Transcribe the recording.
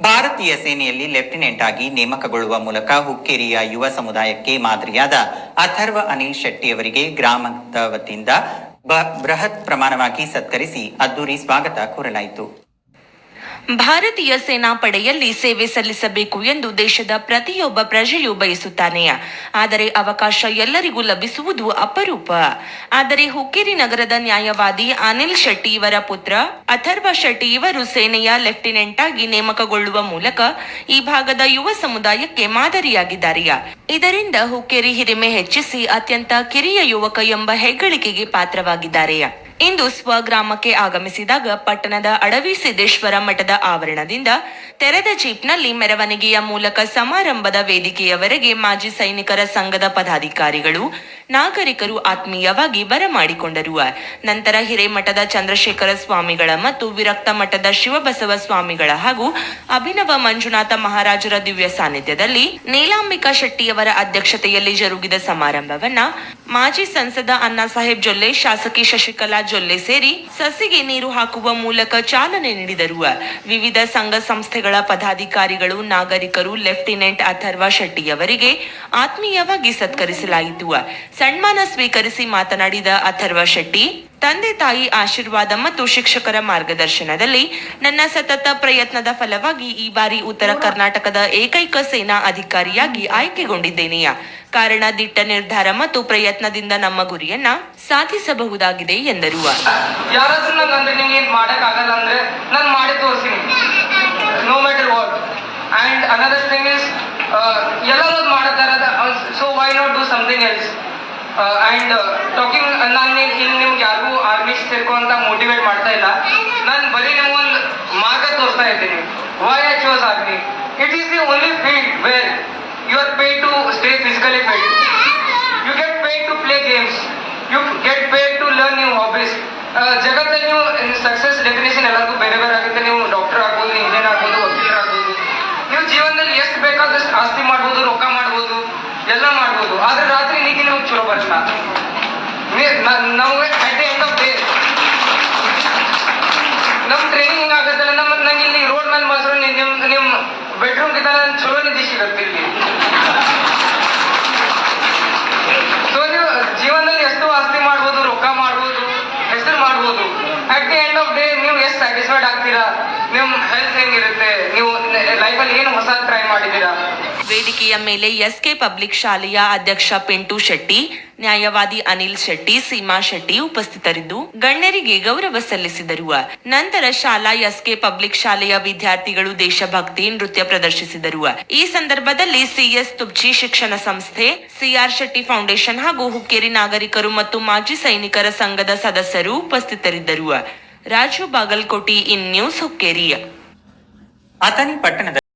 ಭಾರತೀಯ ಸೇನೆಯಲ್ಲಿ ಲೆಫ್ಟಿನೆಂಟ್ ಆಗಿ ನೇಮಕಗೊಳ್ಳುವ ಮೂಲಕ ಹುಕ್ಕೇರಿಯ ಯುವ ಸಮುದಾಯಕ್ಕೆ ಮಾದರಿಯಾದ ಅಥರ್ವ ಅನಿಲ್ ಶೆಟ್ಟಿ ಅವರಿಗೆ ಗ್ರಾಮದ ವತಿಯಿಂದ ಬೃಹತ್ ಪ್ರಮಾಣವಾಗಿ ಸತ್ಕರಿಸಿ ಅದ್ದೂರಿ ಸ್ವಾಗತ ಕೋರಲಾಯಿತು. ಭಾರತೀಯ ಸೇನಾಪಡೆಯಲ್ಲಿ ಸೇವೆ ಸಲ್ಲಿಸಬೇಕು ಎಂದು ದೇಶದ ಪ್ರತಿಯೊಬ್ಬ ಪ್ರಜೆಯು ಬಯಸುತ್ತಾನೆ. ಆದರೆ ಅವಕಾಶ ಎಲ್ಲರಿಗೂ ಲಭಿಸುವುದು ಅಪರೂಪ. ಆದರೆ ಹುಕ್ಕೇರಿ ನಗರದ ನ್ಯಾಯವಾದಿ ಅನಿಲ್ ಶೆಟ್ಟಿ ಇವರ ಪುತ್ರ ಅಥರ್ವ ಶೆಟ್ಟಿ ಇವರು ಸೇನೆಯ ಲೆಫ್ಟಿನೆಂಟ್ ಆಗಿ ನೇಮಕಗೊಳ್ಳುವ ಮೂಲಕ ಈ ಭಾಗದ ಯುವ ಸಮುದಾಯಕ್ಕೆ ಮಾದರಿಯಾಗಿದ್ದಾರೆ. ಇದರಿಂದ ಹುಕ್ಕೇರಿ ಹಿರಿಮೆ ಹೆಚ್ಚಿಸಿ ಅತ್ಯಂತ ಕಿರಿಯ ಯುವಕ ಎಂಬ ಹೆಗ್ಗಳಿಕೆಗೆ ಪಾತ್ರವಾಗಿದ್ದಾರೆ. ಇಂದು ಸ್ವಗ್ರಾಮಕ್ಕೆ ಆಗಮಿಸಿದಾಗ ಪಟ್ಟಣದ ಅಡವಿ ಸಿದ್ದೇಶ್ವರ ಮಠದ ಆವರಣದಿಂದ ತೆರೆದ ಜೀಪ್ನಲ್ಲಿ ಮೆರವಣಿಗೆಯ ಮೂಲಕ ಸಮಾರಂಭದ ವೇದಿಕೆಯವರೆಗೆ ಮಾಜಿ ಸೈನಿಕರ ಸಂಘದ ಪದಾಧಿಕಾರಿಗಳು, ನಾಗರಿಕರು ಆತ್ಮೀಯವಾಗಿ ಬರಮಾಡಿಕೊಂಡರು. ನಂತರ ಹಿರೇಮಠದ ಚಂದ್ರಶೇಖರ ಸ್ವಾಮಿಗಳ ಮತ್ತು ವಿರಕ್ತ ಮಠದ ಶಿವಬಸವ ಸ್ವಾಮಿಗಳ ಹಾಗೂ ಅಭಿನವ ಮಂಜುನಾಥ ಮಹಾರಾಜರ ದಿವ್ಯ ಸಾನ್ನಿಧ್ಯದಲ್ಲಿ ನೀಲಾಂಬಿಕಾ ಶೆಟ್ಟಿಯವರ ಅಧ್ಯಕ್ಷತೆಯಲ್ಲಿ ಜರುಗಿದ ಸಮಾರಂಭವನ್ನ ಮಾಜಿ ಸಂಸದ ಅಣ್ಣಾ ಸಾಹೇಬ್ ಜೊಲ್ಲೆ, ಶಾಸಕಿ ಶಶಿಕಲಾ ಜೊಲ್ಲೆ ಸೇರಿ ಸಸಿಗೆ ನೀರು ಹಾಕುವ ಮೂಲಕ ಚಾಲನೆ ನೀಡಿದರು. ವಿವಿಧ ಸಂಘ ಸಂಸ್ಥೆಗಳ ಪದಾಧಿಕಾರಿಗಳು, ನಾಗರಿಕರು, ಲೆಫ್ಟಿನೆಂಟ್ ಅಥರ್ವ ಶೆಟ್ಟಿಯವರಿಗೆ ಆತ್ಮೀಯವಾಗಿ ಸತ್ಕರಿಸಲಾಯಿತು. ಸನ್ಮಾನ ಸ್ವೀಕರಿಸಿ ಮಾತನಾಡಿದ ಅಥರ್ವ ಶೆಟ್ಟಿ ತಂದೆ ತಾಯಿ ಆಶೀರ್ವಾದ ಮತ್ತು ಶಿಕ್ಷಕರ ಮಾರ್ಗದರ್ಶನದಲ್ಲಿ ನನ್ನ ಸತತ ಪ್ರಯತ್ನದ ಫಲವಾಗಿ ಈ ಬಾರಿ ಉತ್ತರ ಕರ್ನಾಟಕದ ಏಕೈಕ ಸೇನಾ ಅಧಿಕಾರಿಯಾಗಿ ಆಯ್ಕೆಗೊಂಡಿದ್ದೇನೆಯ? ಕಾರಣ ದಿಟ್ಟ ನಿರ್ಧಾರ ಮತ್ತು ಪ್ರಯತ್ನದಿಂದ ನಮ್ಮ ಗುರಿಯನ್ನ ಸಾಧಿಸಬಹುದಾಗಿದೆ ಎಂದರು. ಇಸ್ ಎಲ್ಲರೂ so why not do something else and talking ನಾನು ಇಲ್ಲಿ ನಿಮ್ಗೆ ಯಾರಿಗೂ ಆರ್ಮಿ ಸೇರ್ಕೊಂತ ಮೋಟಿವೇಟ್ ಮಾಡ್ತಾ ಇಲ್ಲ. ನಾನು ಬರೀ ನಿಮ್ಗೊಂದು ಮಾರ್ಗ ತೋರಿಸ್ತಾ ಇದ್ದೀನಿ. Why I chose army it is the only field where you are pay to stay physically fit you get pay to play games you get pay to learn new hobbies ಜಗತ್ತಲ್ಲಿ ನೀವು ಸಕ್ಸಸ್ ಡೆಫಿನೇಷನ್ ಎಲ್ಲರಿಗೂ ಬೇರೆ ಬೇರೆ ಆಗುತ್ತೆ. ನೀವು doctor ಆಗ್ಬೋದು engineer ಆಗ್ಬೋದು, ವಕೀಲರ್ ಆಗ್ಬೋದು. ನೀವು ಜೀವನದಲ್ಲಿ ಎಷ್ಟು ಬೇಕಾದಷ್ಟು ಆಸ್ತಿ ಮಾಡ್ಬೋದು, ರೊಕ್ಕ ಮಾಡ್ಬೋದು, ಎಲ್ಲ ಮಾಡ್ಬೋದು. ಆದ್ರೆ ನೀತಿ ನಿಮ್ಗೆ ಅಟ್ ಎಂಡ್ ಆಫ್ ಡೇ ನಮ್ಮ ಟ್ರೈನಿಂಗ್ ಹಿಂಗಾಗತ್ತಲ್ಲ ನಮ್ಮ ನಂಗೆ ಇಲ್ಲಿ ರೋಡ್ ಮೇಲೆ ಮಾತ್ರ ನಿಮ್ಮ ನಿಮ್ಮ ಬೆಡ್ರೂಮ್ ಗಿಂತ ನನ್ ಚಲೋ ನಿಧಿ ಸಿಗತ್ತೆ ಇಲ್ಲಿ ಸೊ ನೀವು ಜೀವನದಲ್ಲಿ ಎಷ್ಟು ಆಸ್ತಿ ಮಾಡ್ಬೋದು, ರೊಕ್ಕ ಮಾಡ್ಬೋದು, ಹೆಸರು ಮಾಡ್ಬೋದು. At the end of day ನೀವು ಎಷ್ಟು ಸ್ಯಾಟಿಸ್ಫೈಡ್ ಆಗ್ತೀರಾ? ನಿಮ್ಮ ಹೆಲ್ತ್ ಹೆಂಗಿರುತ್ತೆ? ನೀವು ವೇದಿಕೆಯ ಮೇಲೆ ಎಸ್ಕೆ ಪಬ್ಲಿಕ್ ಶಾಲೆಯ ಅಧ್ಯಕ್ಷ ಪಿಂಟು ಶೆಟ್ಟಿ, ನ್ಯಾಯವಾದಿ ಅನಿಲ್ ಶೆಟ್ಟಿ, ಸೀಮಾ ಶೆಟ್ಟಿ ಉಪಸ್ಥಿತರಿದ್ದು ಗಣ್ಯರಿಗೆ ಗೌರವ ಸಲ್ಲಿಸಿದರು. ನಂತರ ಶಾಲಾ ಎಸ್ಕೆ ಪಬ್ಲಿಕ್ ಶಾಲೆಯ ವಿದ್ಯಾರ್ಥಿಗಳು ದೇಶಭಕ್ತಿ ನೃತ್ಯ ಪ್ರದರ್ಶಿಸಿದರು. ಈ ಸಂದರ್ಭದಲ್ಲಿ ಸಿಎಸ್ ತುಬ್ಚಿ ಶಿಕ್ಷಣ ಸಂಸ್ಥೆ, ಸಿಆರ್ ಶೆಟ್ಟಿ ಫೌಂಡೇಶನ್ ಹಾಗೂ ಹುಕ್ಕೇರಿ ನಾಗರಿಕರು ಮತ್ತು ಮಾಜಿ ಸೈನಿಕರ ಸಂಘದ ಸದಸ್ಯರು ಉಪಸ್ಥಿತರಿದ್ದರು. Raju Bagalkoti in news Hukkeri. Athani ಪಟ್ಟಣದ